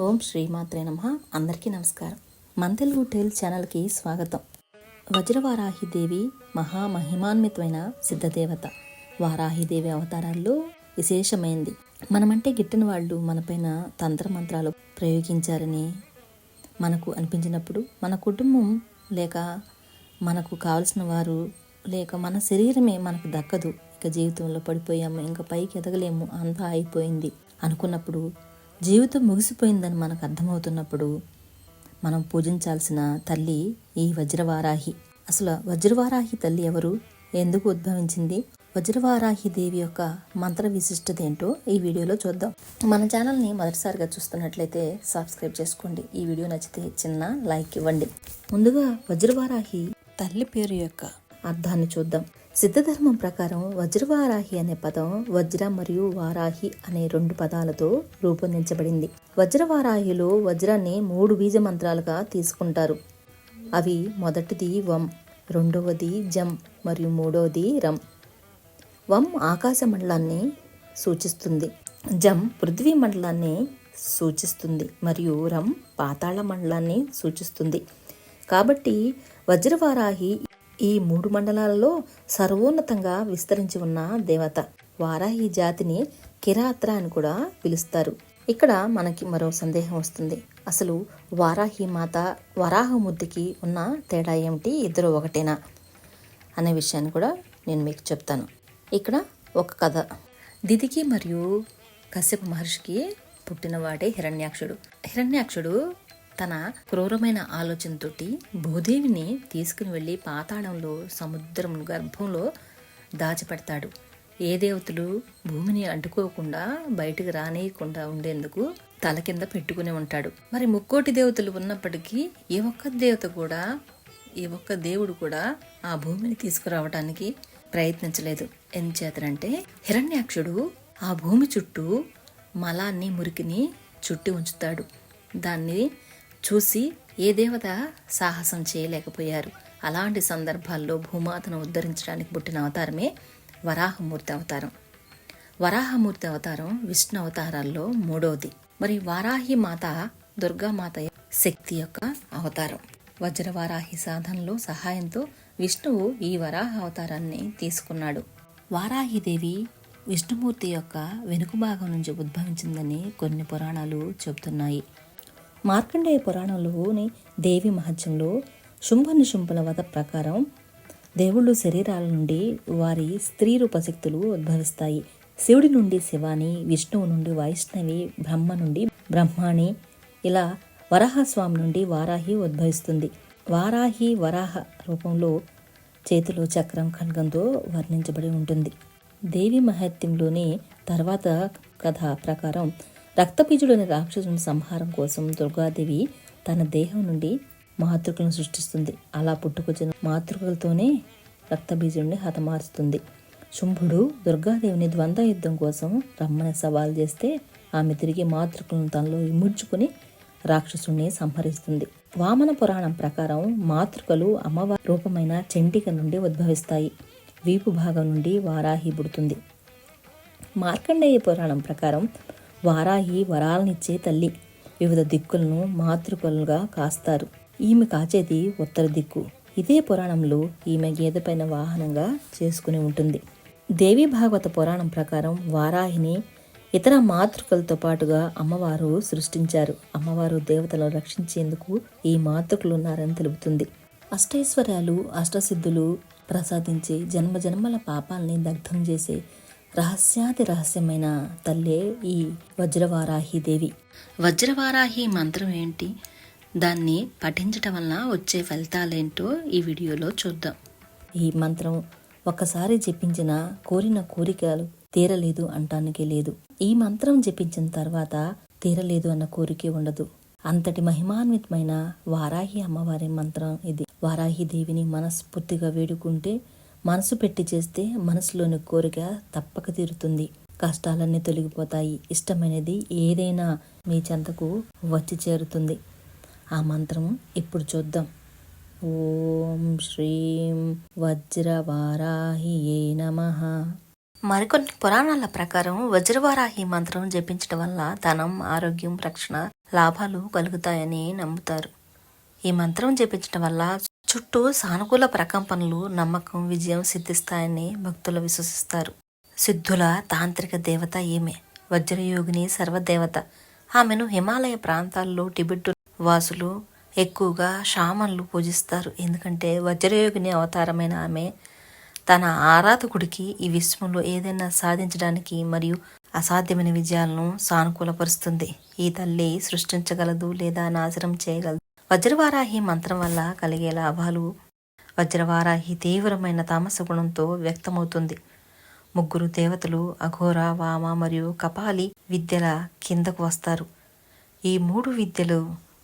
ఓం శ్రీమాత్రే నమ. అందరికీ నమస్కారం. మన తెలుగు టేల్ ఛానల్కి స్వాగతం. వజ్రవారాహిదేవి మహామహిమాన్వితమైన సిద్ధదేవత. వారాహిదేవి అవతారాల్లో విశేషమైంది. మనమంటే గిట్టని వాళ్ళు మనపైన తంత్రమంత్రాలు ప్రయోగించారని మనకు అనిపించినప్పుడు మన కుటుంబం లేక మనకు కావలసిన వారు లేక మన శరీరమే మనకు దక్కదు. ఇక జీవితంలో పడిపోయాము ఇంకా పైకి ఎదగలేము అంతా అయిపోయింది అనుకున్నప్పుడు జీవితం ముగిసిపోయిందని మనకు అర్థమవుతున్నప్పుడు మనం పూజించాల్సిన తల్లి ఈ వజ్రవారాహి. అసలు వజ్రవారాహి తల్లి ఎవరు? ఎందుకు ఉద్భవించింది? వజ్రవారాహి దేవి యొక్క మంత్ర విశిష్టత ఏంటో ఈ వీడియోలో చూద్దాం. మన ఛానల్ని మొదటిసారిగా చూస్తున్నట్లయితే సబ్స్క్రైబ్ చేసుకోండి. ఈ వీడియో నచ్చితే చిన్న లైక్ ఇవ్వండి. ముందుగా వజ్రవారాహి తల్లి పేరు యొక్క అర్థాన్ని చూద్దాం. సిద్ధధర్మం ప్రకారం వజ్రవారాహి అనే పదం వజ్ర మరియు వారాహి అనే రెండు పదాలతో రూపొందించబడింది. వజ్రవారాహిలో వజ్రాన్ని మూడు బీజ మంత్రాలుగా తీసుకుంటారు. అవి మొదటిది వం రెండవది జం మరియు మూడవది రం. వం ఆకాశ మండలాన్ని సూచిస్తుంది. జం పృథ్వీ మండలాన్ని సూచిస్తుంది మరియు రం పాతాళ మండలాన్ని సూచిస్తుంది. కాబట్టి వజ్రవారాహి ఈ మూడు మండలాలలో సర్వోన్నతంగా విస్తరించి ఉన్న దేవత. వారాహి జాతిని కిరాత్ర అని కూడా పిలుస్తారు. ఇక్కడ మనకి మరో సందేహం వస్తుంది. అసలు వారాహి మాత వరాహమూర్తికి ఉన్న తేడా ఏమిటి? ఇద్దరు ఒకటేనా? అనే విషయాన్ని కూడా నేను మీకు చెప్తాను. ఇక్కడ ఒక కథ. దిదికి మరియు కశ్యప మహర్షికి పుట్టినవాడే హిరణ్యాక్షుడు. హిరణ్యాక్షుడు తన క్రూరమైన ఆలోచనతోటి భూదేవిని తీసుకుని వెళ్ళి పాతాళంలో సముద్రం గర్భంలో దాచిపెడతాడు. ఏ దేవతలు భూమిని అడ్డుకోకుండా బయటకు రానియకుండా ఉండేందుకు తల కింద పెట్టుకుని ఉంటాడు. మరి ముక్కోటి దేవతలు ఉన్నప్పటికీ ఏ ఒక్క దేవత కూడా ఏ ఒక్క దేవుడు కూడా ఆ భూమిని తీసుకురావడానికి ప్రయత్నించలేదు. ఎంచేతనంటే హిరణ్యాక్షుడు ఆ భూమి చుట్టూ మలాన్ని మురికిని చుట్టి ఉంచుతాడు. దాన్ని చూసి ఏ దేవత సాహసం చేయలేకపోయారు. అలాంటి సందర్భాల్లో భూమాతను ఉద్ధరించడానికి పుట్టిన అవతారమే వరాహమూర్తి అవతారం. వరాహమూర్తి అవతారం విష్ణు అవతారాల్లో మూడవది మరి వారాహి మాత దుర్గామాత శక్తి యొక్క అవతారం. వజ్రవారాహి సాధనలో సహాయంతో విష్ణువు ఈ వరాహ అవతారాన్ని తీసుకున్నాడు. వారాహిదేవి విష్ణుమూర్తి యొక్క వెనుక భాగం నుంచి ఉద్భవించిందని కొన్ని పురాణాలు చెబుతున్నాయి. మార్కండేయ పురాణంలోని దేవి మహత్యంలో శుంభ నిశుంభుల వధ ప్రకారం దేవుళ్ళు శరీరాల నుండి వారి స్త్రీ రూపశక్తులు ఉద్భవిస్తాయి. శివుడి నుండి శివాని విష్ణువు నుండి వైష్ణవి బ్రహ్మ నుండి బ్రహ్మాణి ఇలా వరాహస్వామి నుండి వారాహి ఉద్భవిస్తుంది. వారాహి వరాహ రూపంలో చేతిలో చక్రం ఖడ్గంతో వర్ణించబడి ఉంటుంది. దేవి మహత్యంలోని తర్వాత కథ ప్రకారం రక్తబీజుడైన రాక్షసుని సంహారం కోసం దుర్గాదేవి తన దేహం నుండి మాతృకలను సృష్టిస్తుంది. అలా పుట్టుకొచ్చిన మాతృకలతోనే రక్తబీజుడిని హతమారుస్తుంది. శుంభుడు దుర్గాదేవిని ద్వంద్వ యుద్ధం కోసం రమ్మని సవాల్ చేస్తే ఆమె తిరిగి మాతృకలను తనలో ఇముడ్చుకుని రాక్షసుని సంహరిస్తుంది. వామన పురాణం ప్రకారం మాతృకలు అమ్మవారి రూపమైన చెంటిక నుండి ఉద్భవిస్తాయి. వీపు భాగం నుండి వారాహి పుడుతుంది. మార్కండేయ పురాణం ప్రకారం వారాహి వరాలనిచ్చే తల్లి. వివిధ దిక్కులను మాతృకలుగా కాస్తారు. ఈమె కాచేది ఉత్తర దిక్కు. ఇదే పురాణంలో ఈమె గేదెపైన వాహనంగా చేసుకుని ఉంటుంది. దేవి భాగవత పురాణం ప్రకారం వారాహిని ఇతర మాతృకలతో పాటుగా అమ్మవారు సృష్టించారు. అమ్మవారు దేవతలను రక్షించేందుకు ఈ మాతృకలు ఉన్నారని తెలుపుతుంది. అష్టైశ్వర్యాలు అష్టసిద్ధులు ప్రసాదించి జన్మ జన్మల పాపాలని దగ్ధం చేసే రహస్యాతి రహస్యమైన తల్లే ఈ వజ్రవారాహి దేవి. వజ్రవారాహి మంత్రం ఏంటి? దాన్ని పఠించటం వలన వచ్చే ఫలితాలేంటో ఈ వీడియోలో చూద్దాం. ఈ మంత్రం ఒక్కసారి జపించిన కోరిన కోరికలు తీరలేదు అంటానికి లేదు. ఈ మంత్రం జపించిన తర్వాత తీరలేదు అన్న కోరికే ఉండదు. అంతటి మహిమాన్వితమైన వారాహి అమ్మవారి మంత్రం ఇది. వారాహి దేవిని మనస్ఫూర్తిగా వేడుకుంటే మనసు పెట్టి చేస్తే మనసులోని కోరిక తప్పక తీరుతుంది. కష్టాలన్నీ తొలగిపోతాయి. ఇష్టమైనది ఏదైనా మీ చెంతకు వచ్చి చేరుతుంది. ఆ మంత్రం ఇప్పుడు చూద్దాం. ఓం శ్రీం వజ్రవారాహి నమ. మరికొన్ని పురాణాల ప్రకారం వజ్రవారాహి మంత్రం జపించడం వల్ల ధనం ఆరోగ్యం రక్షణ లాభాలు కలుగుతాయని నమ్ముతారు. ఈ మంత్రం జపించడం వల్ల చుట్టూ సానుకూల ప్రకంపనలు నమ్మకం విజయం సిద్ధిస్తాయని భక్తులు విశ్వసిస్తారు. సిద్ధుల తాంత్రిక దేవత ఈమె. వజ్రయోగిని సర్వదేవత. ఆమెను హిమాలయ ప్రాంతాల్లో టిబెట్ వాసులు ఎక్కువగా షామన్లు పూజిస్తారు. ఎందుకంటే వజ్రయోగిని అవతారమైన ఆమె తన ఆరాధకుడికి ఈ విశ్వంలో ఏదైనా సాధించడానికి మరియు అసాధ్యమైన విజయాలను సానుకూలపరుస్తుంది. ఈ తల్లి సృష్టించగలదు లేదా నాశనం చేయగలదు. వజ్రవారాహి మంత్రం వల్ల కలిగే లాభాలు వజ్రవారాహి తీవ్రమైన తామస గుణంతో వ్యక్తమవుతుంది. ముగ్గురు దేవతలు అఘోర వామ మరియు కపాలి విద్యల కిందకు వస్తారు. ఈ మూడు విద్యలు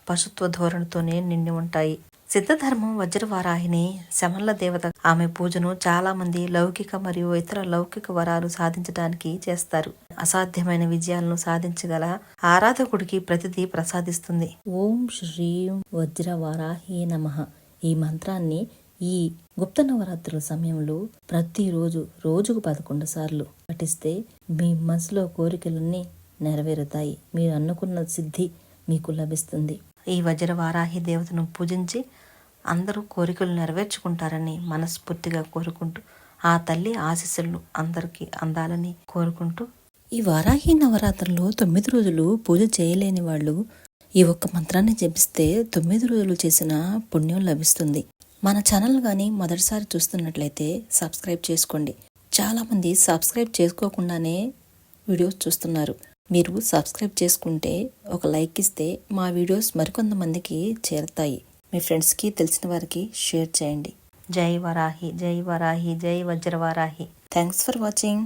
పశుత్వ ధోరణితోనే నిండి ఉంటాయి. సిద్ధధర్మం వజ్రవారాహిని శమల్ల దేవత ఆమె పూజను చాలామంది లౌకిక మరియు ఇతర లౌకిక వరాలు సాధించడానికి చేస్తారు. అసాధ్యమైన విజయాలను సాధించగల ఆరాధకుడికి ప్రతిదీ ప్రసాదిస్తుంది. ఓం శ్రీం వజ్రవారాహి నమః. ఈ మంత్రాన్ని ఈ గుప్త నవరాత్రుల సమయంలో ప్రతిరోజు రోజుకు పదకొండు సార్లు పఠిస్తే మీ మనసులో కోరికలన్నీ నెరవేరుతాయి. మీరు అనుకున్న సిద్ధి మీకు లభిస్తుంది. ఈ వజ్రవారాహి దేవతను పూజించి అందరూ కోరికలు నెరవేర్చుకుంటారని మనస్ఫూర్తిగా కోరుకుంటూ ఆ తల్లి ఆశీస్సులు అందరికీ అందాలని కోరుకుంటూ ఈ వారాహి నవరాత్రుల్లో తొమ్మిది రోజులు పూజ చేయలేని వాళ్ళు ఈ ఒక్క మంత్రాన్ని జపిస్తే తొమ్మిది రోజులు చేసిన పుణ్యం లభిస్తుంది. మన ఛానల్ కానీ మొదటిసారి చూస్తున్నట్లయితే సబ్స్క్రైబ్ చేసుకోండి. చాలామంది సబ్స్క్రైబ్ చేసుకోకుండానే వీడియోస్ చూస్తున్నారు. మీరు సబ్స్క్రైబ్ చేసుకుంటే ఒక లైక్ ఇస్తే మా వీడియోస్ మరికొంతమందికి చేరుతాయి. మీ ఫ్రెండ్స్కి తెలిసిన వారికి షేర్ చేయండి. జై వరాహి జై వరాహి జై వజ్రవారాహి. Thanks for watching.